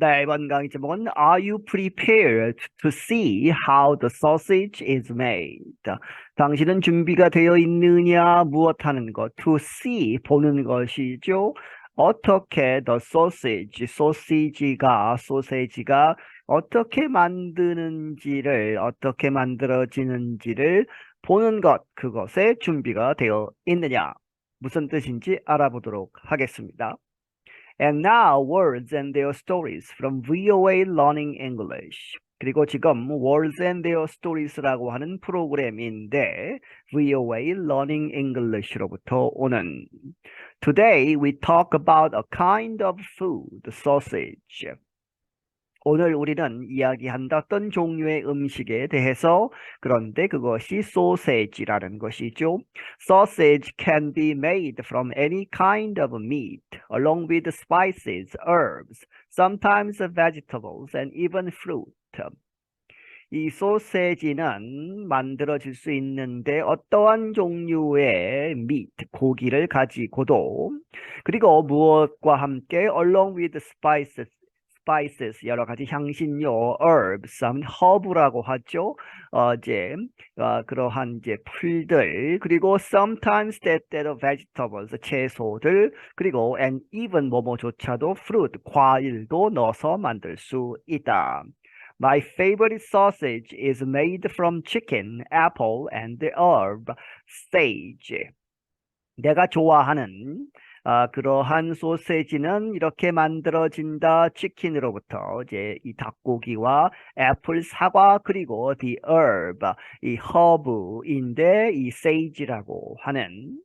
네, 이번 강의 제목은 Are you prepared to see how the sausage is made? 당신은 준비가 되어 있느냐 무엇하는 것 to see 보는 것이죠. 어떻게 the sausage 소시지가 소세지가 어떻게 만드는지를 어떻게 만들어지는지를 보는 것 그것에 준비가 되어 있느냐 무슨 뜻인지 알아보도록 하겠습니다. And now words and their stories from VOA Learning English. 그리고 지금 Words and Their Stories라고 하는 프로그램인데 VOA Learning English로부터 오는 Today we talk about a kind of food, sausage. 오늘 우리는 이야기한다 어떤 종류의 음식에 대해서 그런데 그것이 소세지라는 것이죠. Sausage can be made from any kind of meat along with spices, herbs, sometimes vegetables and even fruit. 이 소세지는 만들어질 수 있는데 어떠한 종류의 meat, 고기를 가지고도 그리고 무엇과 함께 along with spices, spices 여러 가지 향신료, herbs, 허브라고 하죠. 어, 이제 어, 그러한 이제 풀들 그리고 sometimes 때때로 vegetables 채소들 그리고 and even 뭐뭐조차도 fruit 과일도 넣어서 만들 수 있다. My favorite sausage is made from chicken, apple, and herb sage. 내가 좋아하는 아, 그러한 소세지는 이렇게 만들어진다. 치킨으로부터 이제 이 닭고기와 애플, 사과 그리고 the herb 이 허브인데 이 sage라고 하는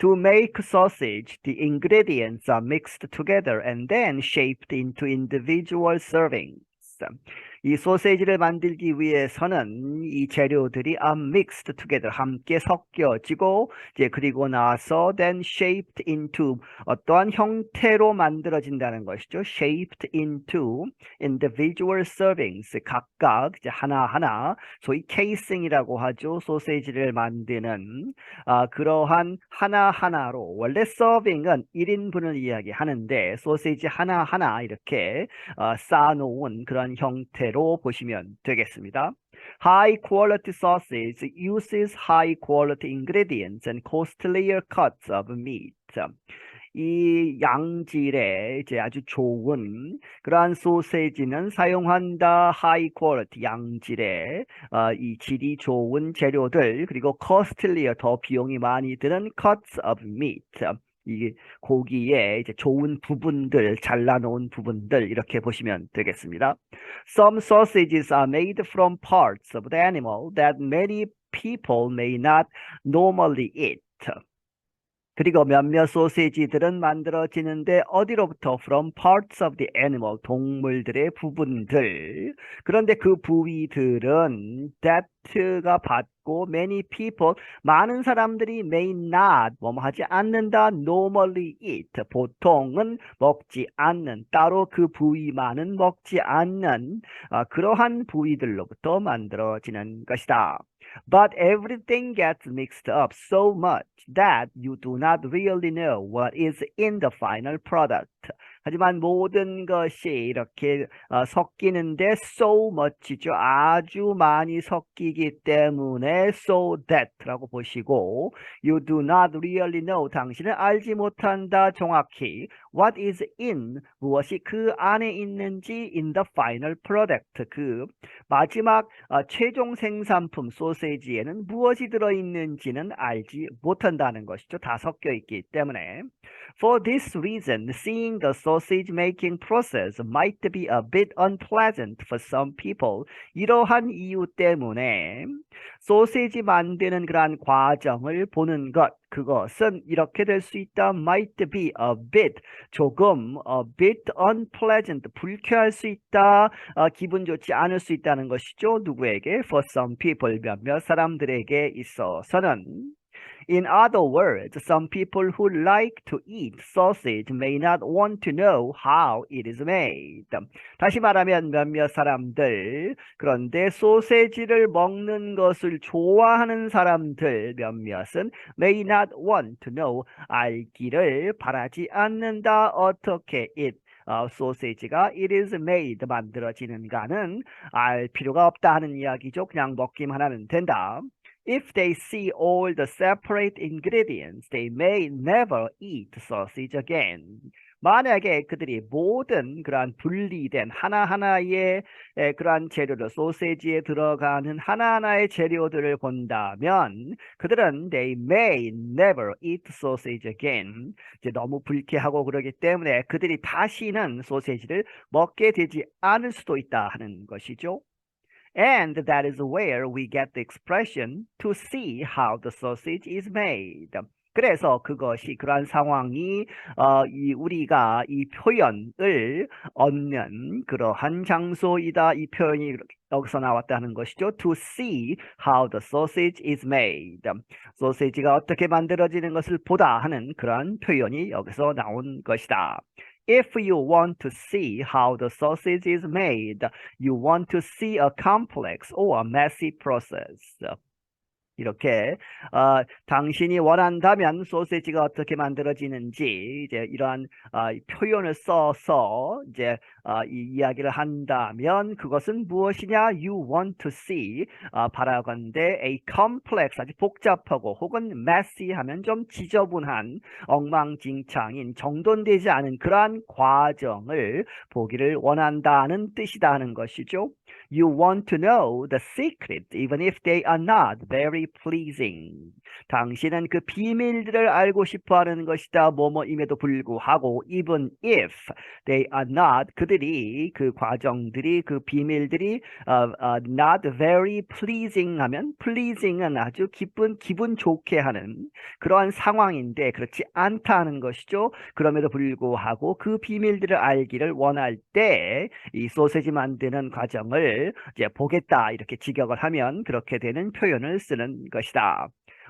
To make sausage, the ingredients are mixed together and then shaped into individual servings. 이 소세지를 만들기 위해서는 이 재료들이 are mixed together 함께 섞여지고 이제 그리고 나서 then shaped into 어떠한 형태로 만들어진다는 것이죠. shaped into individual servings 각각 이제 하나하나 소위 케이싱이라고 하죠. 소세지를 만드는 아, 그러한 하나하나로 원래 serving은 1인분을 이야기하는데 소세지 하나하나 이렇게 어, 쌓아놓은 그런 형태로 보시면 되겠습니다. High quality sausage uses high quality ingredients and costlier cuts of meat. 이 양질의 이제 아주 좋은 그러한 소세지는 사용한다 high quality 양질의 어, 이 질이 좋은 재료들 그리고 costlier 더 비용이 많이 드는 cuts of meat 이 고기의 이제 좋은 부분들, 잘라놓은 부분들 이렇게 보시면 되겠습니다. Some sausages are made from parts of the animal that many people may not normally eat. 그리고 몇몇 소세지들은 만들어지는데 어디로부터? From parts of the animal 동물들의 부분들. 그런데 그 부위들은 that가 받고 many people 많은 사람들이 may not 뭐뭐 하지 않는다 normally eat. 보통은 먹지 않는 따로 그 부위만은 먹지 않는 아, 그러한 부위들로부터 만들어지는 것이다. But everything gets mixed up so much that you do not really know what is in the final product. 하지만 모든 것이 이렇게 어, 섞이는데 so much죠. 아주 많이 섞이기 때문에 so that라고 보시고 you do not really know. 당신은 알지 못한다 정확히. What is in? 무엇이 그 안에 있는지 in the final product. 그 마지막 어, 최종 생산품 소세지에는 무엇이 들어 있는지는 알지 못한다는 것이죠. 다 섞여 있기 때문에 For this reason, seeing the sausage making process might be a bit unpleasant for some people. 이러한 이유 때문에 소세지 만드는 그러한 과정을 보는 것, 그것은 이렇게 될 수 있다. might be a bit, 조금 a bit unpleasant, 불쾌할 수 있다. 어, 기분 좋지 않을 수 있다는 것이죠. 누구에게? For some people, 몇몇 사람들에게 있어서는 In other words, some people who like to eat sausage may not want to know how it is made. 다시 말하면 몇몇 사람들, 그런데 소세지를 먹는 것을 좋아하는 사람들 몇몇은 may not want to know, 알기를 바라지 않는다. 어떻게 it 어, 소세지가 it is made 만들어지는가는 알 필요가 없다 하는 이야기죠. 그냥 먹기만 하면 된다. If they see all the separate ingredients, they may never eat sausage again. 만약에 그들이 모든 그러한 분리된 하나하나의 에, 그러한 재료를 소세지에 들어가는 하나하나의 재료들을 본다면 그들은 they may never eat sausage again. 이제 너무 불쾌하고 그러기 때문에 그들이 다시는 소세지를 먹게 되지 않을 수도 있다 하는 것이죠. And that is where we get the expression to see how the sausage is made. 그래서 그것이 그러한 상황이 어, 이 우리가 이 표현을 얻는 그러한 장소이다. 이 표현이 여기서 나왔다는 것이죠. To see how the sausage is made. 소세지가 어떻게 만들어지는 것을 보다 하는 그러한 표현이 여기서 나온 것이다. If you want to see how the sausage is made, you want to see a complex or a messy process. 이렇게 어, 당신이 원한다면 소세지가 어떻게 만들어지는지 이제 이러한 어, 표현을 써서 이제 어, 이 이야기를 한다면 그것은 무엇이냐? You want to see 어, 바라건대 a complex 아주 복잡하고 혹은 messy 하면 좀 지저분한 엉망진창인 정돈되지 않은 그러한 과정을 보기를 원한다는 뜻이다 하는 것이죠. You want to know the secret even if they are not very pleasing. 당신은 그 비밀들을 알고 싶어 하는 것이다. 뭐뭐임에도 불구하고 even if they are not 그들이 그 과정들이 그 비밀들이 uh, uh, not very pleasing 하면 pleasing은 아주 기쁜 기분 좋게 하는 그러한 상황인데 그렇지 않다는 것이죠. 그럼에도 불구하고 그 비밀들을 알기를 원할 때 이 소세지 만드는 과정을 이제 보겠다 이렇게 직역을 하면 그렇게 되는 표현을 쓰는 것이다.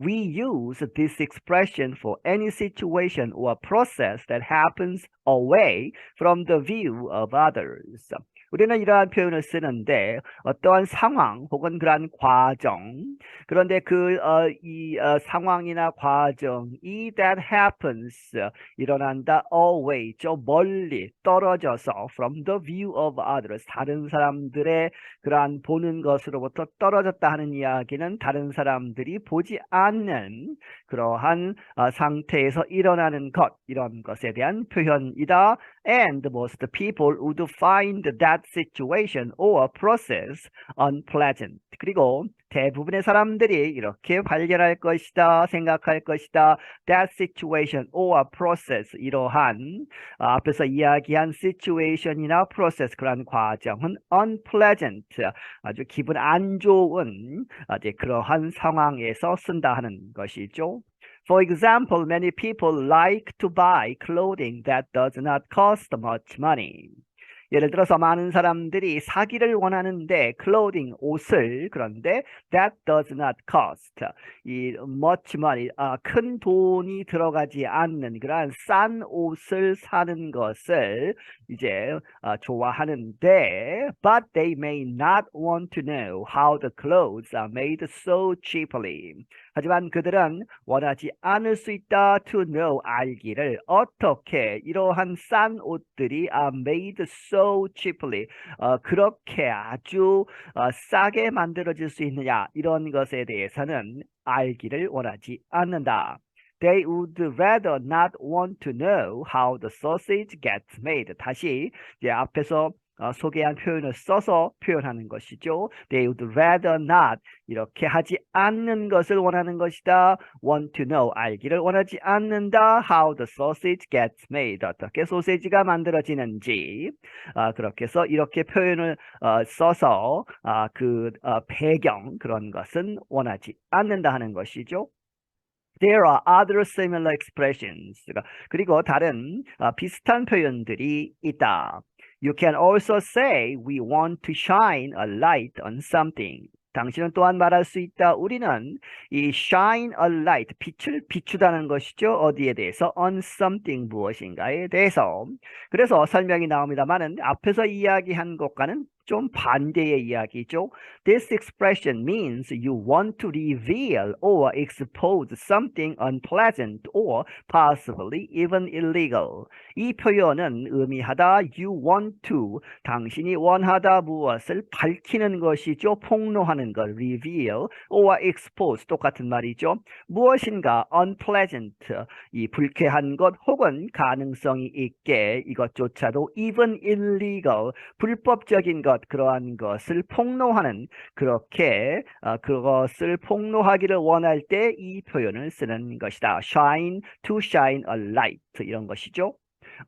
We use this expression for any situation or process that happens away from the view of others. 우리는 이러한 표현을 쓰는데 어떠한 상황 혹은 그러한 과정 그런데 그 어, 이 어, 상황이나 과정이 that happens 일어난다 away 저 멀리 떨어져서 from the view of others 다른 사람들의 그러한 보는 것으로부터 떨어졌다 하는 이야기는 다른 사람들이 보지 않는 그러한 어, 상태에서 일어나는 것 이런 것에 대한 표현이다. And most people would find that situation or process unpleasant. 그리고 대부분의 사람들이 이렇게 발견할 것이다, 생각할 것이다. That situation or process 이러한 어, 앞에서 이야기한 situation이나 process 그러한 과정은 unpleasant 아주 기분 안 좋은 아주 그러한 상황에서 쓴다 하는 것이죠. For example, many people like to buy clothing that does not cost much money. 예를 들어서 많은 사람들이 사기를 원하는데 clothing 옷을 그런데 that does not cost 이 much money 아, 큰 돈이 들어가지 않는 그러한 싼 옷을 사는 것을 이제 어, 좋아하는데 but they may not want to know how the clothes are made so cheaply 하지만 그들은 원하지 않을 수 있다 to know 알기를 어떻게 이러한 싼 옷들이 are made so cheaply 어, 그렇게 아주 어, 싸게 만들어질 수 있느냐 이런 것에 대해서는 알기를 원하지 않는다. They would rather not want to know how the sausage gets made. 다시 이제 앞에서 어, 소개한 표현을 써서 표현하는 것이죠. They would rather not 이렇게 하지 않는 것을 원하는 것이다. Want to know 알기를 원하지 않는다. How the sausage gets made 어떻게 소세지가 만들어지는지 어, 그렇게 해서 이렇게 표현을 어, 써서 어, 그 어, 배경 그런 것은 원하지 않는다 하는 것이죠. There are other similar expressions. 그리고 다른 어, 비슷한 표현들이 있다. You can also say we want to shine a light on something. 당신은 또한 말할 수 있다. 우리는 이 shine a light, 빛을 비추다는 것이죠. 어디에 대해서? on something 무엇인가에 대해서. 그래서 설명이 나옵니다만은 앞에서 이야기한 것과는 좀 반대의 이야기죠. This expression means you want to reveal or expose something unpleasant or possibly even illegal. 이 표현은 의미하다 you want to 당신이 원하다 무엇을 밝히는 것이죠. 폭로하는 것 reveal or expose 똑같은 말이죠. 무엇인가 unpleasant 이 불쾌한 것 혹은 가능성이 있게 이것조차도 even illegal 불법적인 것 그러한 것을 폭로하는 그렇게 어, 그것을 폭로하기를 원할 때 이 표현을 쓰는 것이다. shine to shine a light 이런 것이죠.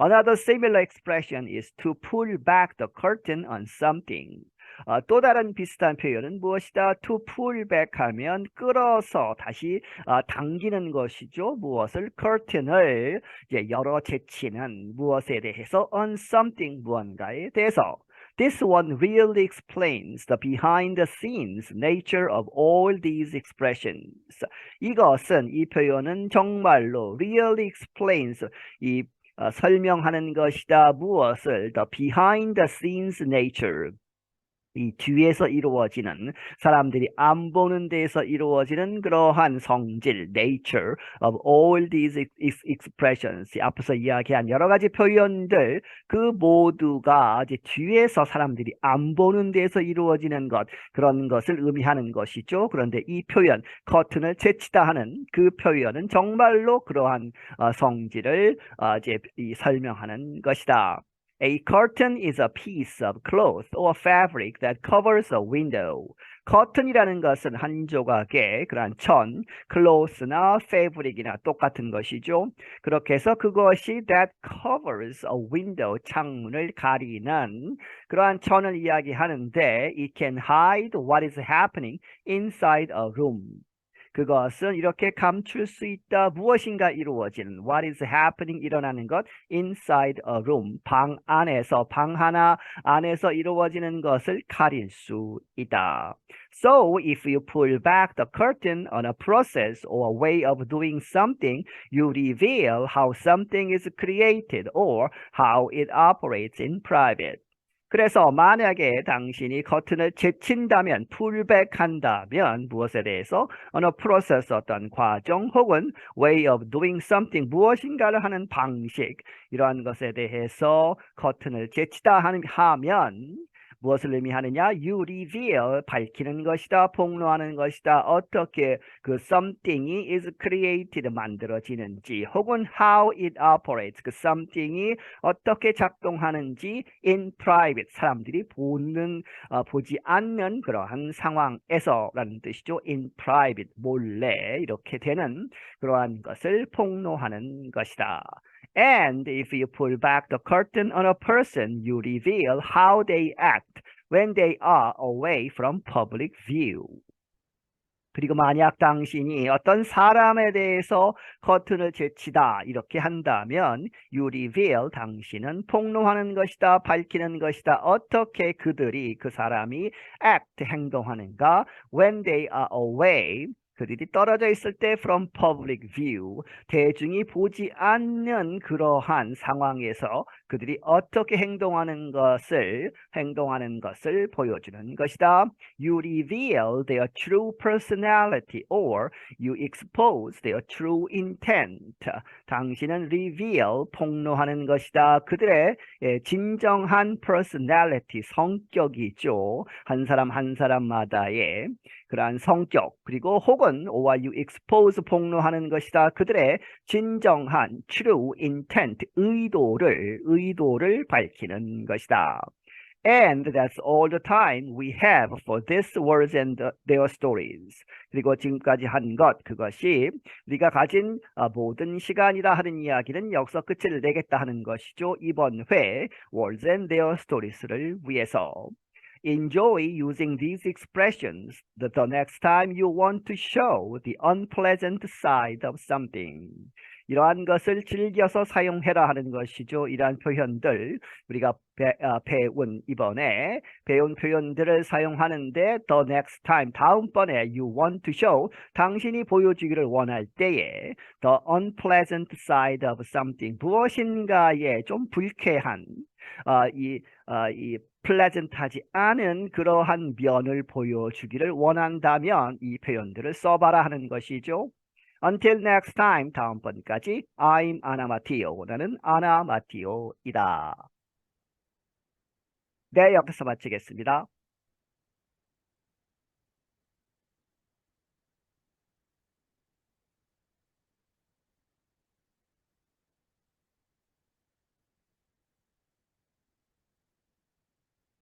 Another similar expression is to pull back the curtain on something. 어, 또 다른 비슷한 표현은 무엇이다? to pull back 하면 끌어서 다시 어, 당기는 것이죠. 무엇을? curtain을 이제 열어 제치는 무엇에 대해서 on something 무언가에 대해서 This one really explains the behind the scenes nature of all these expressions. 이것은 이 표현은 정말로 really explains 이 어, 설명하는 것이다. 무엇을 the behind the scenes nature 이 뒤에서 이루어지는 사람들이 안 보는 데에서 이루어지는 그러한 성질, nature of all these ex- expressions. 앞서서 이야기한 여러 가지 표현들 그 모두가 이제 뒤에서 사람들이 안 보는 데에서 이루어지는 것 그런 것을 의미하는 것이죠. 그런데 이 표현 커튼을 제치다 하는 그 표현은 정말로 그러한 어, 성질을 어, 이제 이 설명하는 것이다. A curtain is a piece of cloth or fabric that covers a window. 커튼이라는 것은 한 조각의 그러한 천, cloth나 fabric이나 똑같은 것이죠. 그렇게 해서 그것이 that covers a window, 창문을 가리는 그러한 천을 이야기하는데 it can hide what is happening inside a room. 그것은 이렇게 감출 수 있다. 무엇인가 이루어지는 what is happening 일어나는 것 inside a room 방 안에서 방 하나 안에서 이루어지는 것을 가릴 수 있다. So if you pull back the curtain on a process or a way of doing something, you reveal how something is created or how it operates in private. 그래서 만약에 당신이 커튼을 제친다면 풀백한다면 무엇에 대해서? 어느 프로세스 어떤 과정 혹은 way of doing something 무엇인가를 하는 방식 이러한 것에 대해서 커튼을 제치다 하면 무엇을 의미하느냐? You reveal 밝히는 것이다, 폭로하는 것이다. 어떻게 그 something이 is created 만들어지는지, 혹은 how it operates 그 something이 어떻게 작동하는지 in private 사람들이 보는 어, 보지 않는 그러한 상황에서라는 뜻이죠. in private 몰래 이렇게 되는 그러한 것을 폭로하는 것이다. And if you pull back the curtain on a person, you reveal how they act when they are away from public view. 그리고 만약 당신이 어떤 사람에 대해서 커튼을 제치다 이렇게 한다면 you reveal 당신은 폭로하는 것이다 밝히는 것이다 어떻게 그들이 그 사람이 act 행동하는가 when they are away 그들이 떨어져 있을 때 from public view 대중이 보지 않는 그러한 상황에서 그들이 어떻게 행동하는 것을 행동하는 것을 보여주는 것이다. You reveal their true personality or you expose their true intent. 당신은 reveal 폭로하는 것이다. 그들의 예, 진정한 personality 성격이죠. 한 사람 한 사람마다의 그러한 성격 그리고 혹은 or you expose 폭로하는 것이다. 그들의 진정한 true intent 의도를 의도를 밝히는 것이다. And that's all the time we have for these words and their stories. 그리고 지금까지 한 것, 그것이 우리가 가진 어, 모든 시간이라 하는 이야기는 여기서 끝을 내겠다 하는 것이죠. 이번 회 words and their stories를 위해서. Enjoy using these expressions the, next time you want to show the unpleasant side of something. 이러한 것을 즐겨서 사용해라 하는 것이죠. 이러한 표현들 우리가 배, 아, 배운 이번에 배운 표현들을 사용하는데 the next time 다음번에 you want to show 당신이 보여주기를 원할 때에 the unpleasant side of something 무엇인가에 좀 불쾌한 어, 이, 어, 이 pleasant하지 않은 그러한 면을 보여주기를 원한다면 이 표현들을 써봐라 하는 것이죠. Until next time, 다음번까지 I'm Matteo. 나는 아나 마티오이다. 네, 여기서 마치겠습니다.